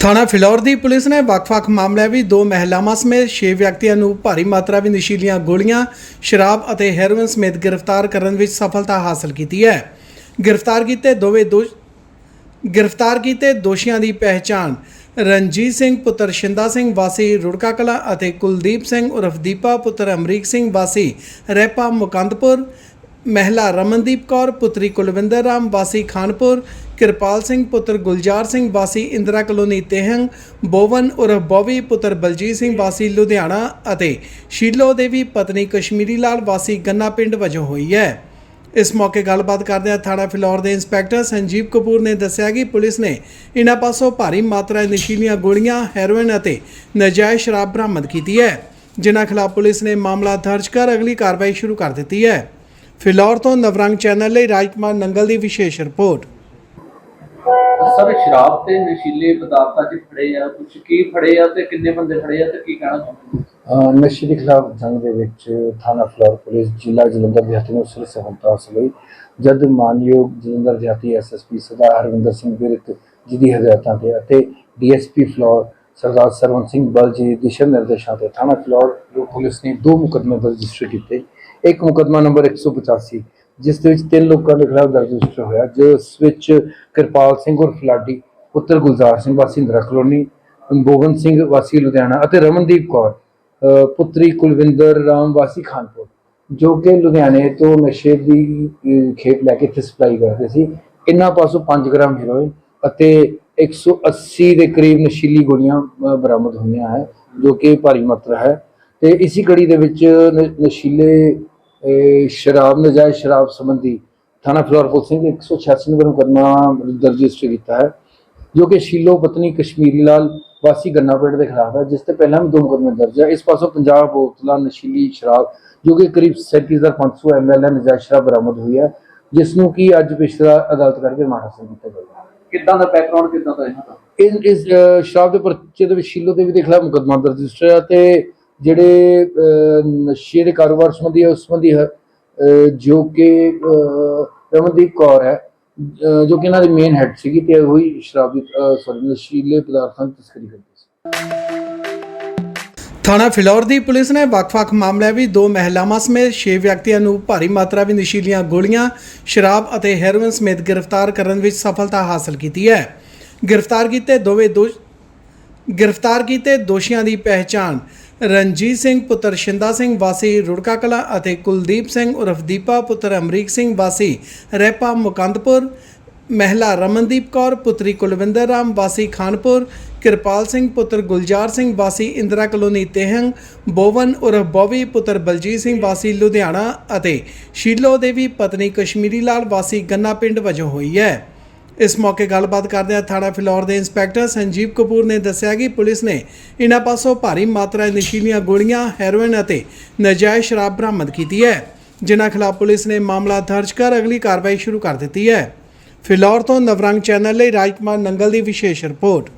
ਥਾਣਾ ਫਿਲੌਰ ਦੀ ਪੁਲਿਸ ਨੇ ਵੱਖ-ਵੱਖ ਮਾਮਲਿਆਂ ਵਿੱਚ ਦੋ ਮਹਿਲਾਵਾਂ ਸਮੇਤ 6 ਵਿਅਕਤੀਆਂ ਨੂੰ ਭਾਰੀ ਮਾਤਰਾ ਵਿੱਚ ਨਸ਼ੀਲੀਆਂ ਗੋਲੀਆਂ, ਸ਼ਰਾਬ ਅਤੇ ਹੈਰੋਇਨ ਸਮੇਤ ਗ੍ਰਿਫਤਾਰ ਕਰਨ ਵਿੱਚ ਸਫਲਤਾ ਹਾਸਲ ਕੀਤੀ ਹੈ। ਗ੍ਰਿਫਤਾਰ ਕੀਤੇ ਦੋਵੇਂ ਦੋਸ਼ ਗ੍ਰਿਫਤਾਰ ਕੀਤੇ ਦੋਸ਼ੀਆਂ ਦੀ ਪਹਿਚਾਣ ਰਣਜੀਤ ਸਿੰਘ ਪੁੱਤਰ ਸ਼ਿੰਦਾ ਸਿੰਘ ਵਾਸੀ ਰੁੜਕਾ ਕਲਾ ਅਤੇ ਕੁਲਦੀਪ ਸਿੰਘ ਉਰਫ ਦੀਪਾ ਪੁੱਤਰ ਅਮਰੀਕ ਸਿੰਘ ਵਾਸੀ ਰਹਿਪਾ ਮੁਕੰਦਪੁਰ ਮਹਿਲਾ ਰਮਨਦੀਪ ਕੌਰ, ਪੁੱਤਰੀ ਕੁਲਵਿੰਦਰ ਰਾਮ, ਵਾਸੀ ਖਾਨਪੁਰ, ਕਿਰਪਾਲ ਸਿੰਘ, ਪੁੱਤਰ ਗੁਲਜ਼ਾਰ ਸਿੰਘ, ਵਾਸੀ ਇੰਦਰਾ ਕਲੋਨੀ ਤੇਹੰਗ, ਬੋਵਨ ਉਰਫ ਬੋਵੀ, ਪੁੱਤਰ ਬਲਜੀਤ ਸਿੰਘ, ਵਾਸੀ ਲੁਧਿਆਣਾ ਅਤੇ ਸ਼ੀਲੋ ਦੇਵੀ, ਪਤਨੀ ਕਸ਼ਮੀਰੀ ਲਾਲ, ਵਾਸੀ ਗੰਨਾ ਪਿੰਡ ਵਜੋਂ ਹੋਈ ਹੈ। ਇਸ ਮੌਕੇ ਗੱਲਬਾਤ ਕਰਦਿਆਂ ਥਾਣਾ ਫਿਲੌਰ ਦੇ ਇੰਸਪੈਕਟਰ ਸੰਜੀਵ ਕਪੂਰ ਨੇ ਦੱਸਿਆ ਕਿ ਪੁਲਿਸ ਨੇ ਇਨ੍ਹਾਂ ਪਾਸੋਂ ਭਾਰੀ ਮਾਤਰਾ ਵਿੱਚ ਨਸ਼ੀਲੀਆਂ ਗੋਲੀਆਂ, ਹੈਰੋਇਨ ਅਤੇ ਨਜਾਇਜ਼ ਸ਼ਰਾਬ ਬਰਾਮਦ ਕੀਤੀ ਹੈ, ਜਿਨ੍ਹਾਂ ਖਿਲਾਫ ਪੁਲਿਸ ਨੇ ਮਾਮਲਾ ਦਰਜ ਕਰ ਅਗਲੀ ਕਾਰਵਾਈ ਸ਼ੁਰੂ ਕਰ ਦਿੱਤੀ ਹੈ। ਫਿਲੌਰ ਤੋਂ ਨਵਰੰਗ ਚੈਨਲ ਲਈ ਰਾਜਕੁਮਾਰ ਨੰਗਲ ਦੀ ਵਿਸ਼ੇਸ਼ ਰਿਪੋਰਟ। ਸਰ ਸ਼ਰਾਬ ਤੇ ਨਸ਼ੀਲੇ ਪਦਾਰਥਾਂ 'ਚ ਫੜੇ ਆ ਕੁਝ ਕੀ ਫੜੇ ਆ ਤੇ ਕਿੰਨੇ ਬੰਦੇ ਫੜੇ ਆ ਤੇ ਕੀ ਕਹਿਣਾ ਚਾਹੁੰਦੇ ਨਸ਼ੇ ਦੇ ਖਿਲਾਫ ਜੰਗ ਦੇ ਵਿੱਚ ਥਾਣਾ ਫਲੋਰ ਪੁਲਿਸ ਜ਼ਿਲ੍ਹਾ ਜਲੰਧਰ ਦੇ ਹੱਥ ਨੂੰ ਸਿਰ ਸਫਲਤਾ ਹਾਸਲ ਹੋਈ ਜਦ ਮਾਨਯੋਗ ਜਲੰਧਰ ਹੱਥੀ ਐਸਐਸਪੀ ਸਰਦਾਰ ਹਰਵਿੰਦਰ ਸਿੰਘ ਵਿਰਕ ਜੀ ਦੀ ਹਦਾਇਤਾਂ ਤੇ ਅਤੇ ਡੀਐਸਪੀ ਫਲੋਰ ਸਰਦਾਰ ਸਰਵਨ ਸਿੰਘ ਬਲ ਜੀ ਦੇ ਦਿਸ਼ਾ ਨਿਰਦੇਸ਼ਾਂ ਤੇ ਥਾਣਾ ਫਲੋਰ ਪੁਲਿਸ ਨੇ ਦੋ ਮੁਕੱਦਮੇ ਦਰਜ ਰਜਿਸਟਰ ਕੀਤੇ। ਇੱਕ ਮੁਕੱਦਮਾ ਨੰਬਰ 185 ਜਿਸ ਦੇ ਵਿੱਚ ਤਿੰਨ ਲੋਕਾਂ ਦੇ ਖਿਲਾਫ ਦਰਜ ਰਜਿਸਟਰ ਹੋਇਆ, ਜਿਸ ਵਿੱਚ ਕਿਰਪਾਲ ਸਿੰਘ ਉਰ ਫਲਾਡੀ ਪੁੱਤਰ ਗੁਲਜ਼ਾਰ ਸਿੰਘ ਵਾਸੀ ਇੰਦਰਾ ਕਲੋਨੀ ਗੋਬਿੰਦ ਸਿੰਘ ਵਾਸੀ ਲੁਧਿਆਣਾ ਅਤੇ ਰਮਨਦੀਪ ਕੌਰ ਪੁੱਤਰੀ ਕੁਲਵਿੰਦਰ ਰਾਮ ਵਾਸੀ ਖਾਨਪੁਰ, ਜੋ ਕਿ ਲੁਧਿਆਣੇ ਤੋਂ ਨਸ਼ੇ ਦੀ ਖੇਪ ਲੈ ਕੇ ਇੱਥੇ ਸਪਲਾਈ ਕਰਦੇ ਸੀ। ਇਹਨਾਂ ਪਾਸੋਂ 5 ਗ੍ਰਾਮ ਹੈਰੋਇਨ ਅਤੇ 180 ਦੇ ਕਰੀਬ ਨਸ਼ੀਲੀ ਗੋਲੀਆਂ ਬਰਾਮਦ ਹੋਈਆਂ ਹੈ, ਜੋ ਕਿ ਭਾਰੀ ਮਾਤਰਾ ਹੈ। ਤੇ ਇਸੀ ਕੜੀ ਦੇ ਵਿੱਚ ਨਸ਼ੀਲੇ ਅ, ਸ਼ਰਾਬ ਨਜਾਇਜ਼ ਸ਼ਰਾਬ ਸੰਬੰਧੀ ਥਾਣਾ ਫਲੋਰ ਪੁਲਿਸ ਨੇ 186 ਨੰਬਰ ਮੁਕੱਦਮਾ ਦਰਜ ਰਜਿਸਟਰ ਕੀਤਾ ਹੈ ਜੋ ਕਿ ਸ਼ੀਲੋ ਪਤਨੀ ਕਸ਼ਮੀਰੀ ਲਾਲ ਵਾਸੀ ਗੰਨਾ ਪਿੰਡ ਦੇ ਖਿਲਾਫ ਹੈ ਜਿਸ ਤੇ ਪਹਿਲਾਂ ਵੀ ਦੋ ਮੁਕੱਦਮੇ ਦਰਜ ਹੈ। ਇਸ ਪਾਸੋਂ ਪੰਜਾਬ ਬੋਤਲਾਂ ਨਸ਼ੀਲੀ ਸ਼ਰਾਬ ਜੋ ਕਿ ਕਰੀਬ 37500 ਐਮਐਲ ਹੈ ਨਜਾਇਜ਼ ਸ਼ਰਾਬ ਬਰਾਮਦ ਹੋਈ ਹੈ ਜਿਸ ਨੂੰ ਕਿ ਅੱਜ ਪਿਛਲਾ ਅਦਾਲਤ ਕਰਕੇ ਹਾਸਲ ਕੀਤਾ ਗਿਆ ਕਿੱਦਾਂ ਦਾ ਬੈਕਗ੍ਰਾਉਂਡ ਕਿੱਦਾਂ ਦਾ ਇਹਨਾਂ ਦਾ? ਇਸ ਸ਼ਰਾਬ ਦੇ ਪਰਚੇ ਦੇ ਵਿੱਚ ਸ਼ੀਲੋ ਦੇ ਵੀ ਦੇ ਖਿਲਾਫ ਮੁਕੱਦਮਾ ਦਰਜ ਰਜਿਸਟਰ ਹੈ ਤੇ ਜਿਹੜੇ ਨਸ਼ੇ ਦੇ ਕਾਰੋਬਾਰ ਸੰਬੰਧੀ ਉਸ ਸੰਬੰਧੀ ਜੋ ਕਿ ਰਮਨਦੀਪ ਕੌਰ ਹੈ ਜੋ ਕਿ ਇਹਨਾਂ ਦੀ ਮੇਨ ਹੈਡ ਸੀਗੀ ਤੇ ਉਹੀ ਸ਼ਰਾਬ ਦੀ ਸੌਰੀ ਨਸ਼ੀਲੇ ਪਦਾਰਥਾਂ ਦੀ ਤਸਕਰੀ ਕਰਦੀ ਸੀ ਥਾਣਾ ਫਿਲੌਰ ਦੀ ਪੁਲਿਸ ਨੇ ਵੱਖ-ਵੱਖ ਮਾਮਲਿਆਂ ਵਿੱਚ ਦੋ ਮਹਿਲਾਵਾਂ ਸਮੇਤ 6 ਵਿਅਕਤੀਆਂ ਨੂੰ ਭਾਰੀ ਮਾਤਰਾ ਵਿੱਚ ਨਸ਼ੀਲੀਆਂ ਗੋਲੀਆਂ, ਸ਼ਰਾਬ ਅਤੇ ਹੈਰੋਇਨ ਸਮੇਤ ਗ੍ਰਿਫਤਾਰ ਕਰਨ ਵਿੱਚ ਸਫਲਤਾ ਹਾਸਲ ਕੀਤੀ ਹੈ। ਗ੍ਰਿਫਤਾਰ ਕੀਤੇ ਦੋਵੇਂ ਦੋਸ਼ ਗ੍ਰਿਫਤਾਰ ਕੀਤੇ ਦੋਸ਼ੀਆਂ ਦੀ ਪਹਿਚਾਣ ਰਣਜੀਤ ਸਿੰਘ, ਪੁੱਤਰ ਸ਼ਿੰਦਾ ਸਿੰਘ ਵਾਸੀ ਰੁੜਕਾ ਕਲਾ ਅਤੇ ਕੁਲਦੀਪ ਸਿੰਘ ਉਰਫ ਦੀਪਾ, ਪੁੱਤਰ ਅਮਰੀਕ ਸਿੰਘ ਵਾਸੀ ਰੈਪਾ ਮੁਕੰਦਪੁਰ, ਮਹਿਲਾ ਰਮਨਦੀਪ ਕੌਰ, ਪੁੱਤਰੀ ਕੁਲਵਿੰਦਰ ਰਾਮ ਵਾਸੀ ਖਾਨਪੁਰ, ਕਿਰਪਾਲ ਸਿੰਘ, ਪੁੱਤਰ ਗੁਲਜ਼ਾਰ ਸਿੰਘ ਵਾਸੀ ਇੰਦਰਾ ਕਲੋਨੀ ਤੇਹੰਗ, ਬੋਵਨ ਉਰਫ ਬੋਵੀ, ਪੁੱਤਰ ਬਲਜੀਤ ਸਿੰਘ ਵਾਸੀ ਲੁਧਿਆਣਾ ਅਤੇ ਸ਼ੀਲੋ ਦੇਵੀ, ਪਤਨੀ ਕਸ਼ਮੀਰੀ ਲਾਲ ਵਾਸੀ ਗੰਨਾ ਪਿੰਡ ਵਜੋਂ ਹੋਈ ਹੈ। ਇਸ ਮੌਕੇ ਗੱਲਬਾਤ ਕਰਦਿਆਂ ਥਾਣਾ ਫਿਲੌਰ ਦੇ ਇੰਸਪੈਕਟਰ ਸੰਜੀਵ ਕਪੂਰ ਨੇ ਦੱਸਿਆ ਕਿ ਪੁਲਿਸ ਨੇ ਇਹਨਾਂ ਪਾਸੋਂ ਭਾਰੀ ਮਾਤਰਾ ਨਸ਼ੀਲੀਆਂ ਗੋਲੀਆਂ, ਹੈਰੋਇਨ ਅਤੇ ਨਜਾਇਜ਼ ਸ਼ਰਾਬ ਬਰਾਮਦ ਕੀਤੀ ਹੈ ਜਿਨ੍ਹਾਂ ਖਿਲਾਫ ਪੁਲਿਸ ਨੇ ਮਾਮਲਾ ਦਰਜ ਕਰ ਅਗਲੀ ਕਾਰਵਾਈ ਸ਼ੁਰੂ ਕਰ ਦਿੱਤੀ ਹੈ। ਫਿਲੌਰ ਤੋਂ ਨਵਰੰਗ ਚੈਨਲ ਲਈ ਰਾਜਕੁਮਾਰ ਨੰਗਲ ਦੀ ਵਿਸ਼ੇਸ਼ ਰਿਪੋਰਟ।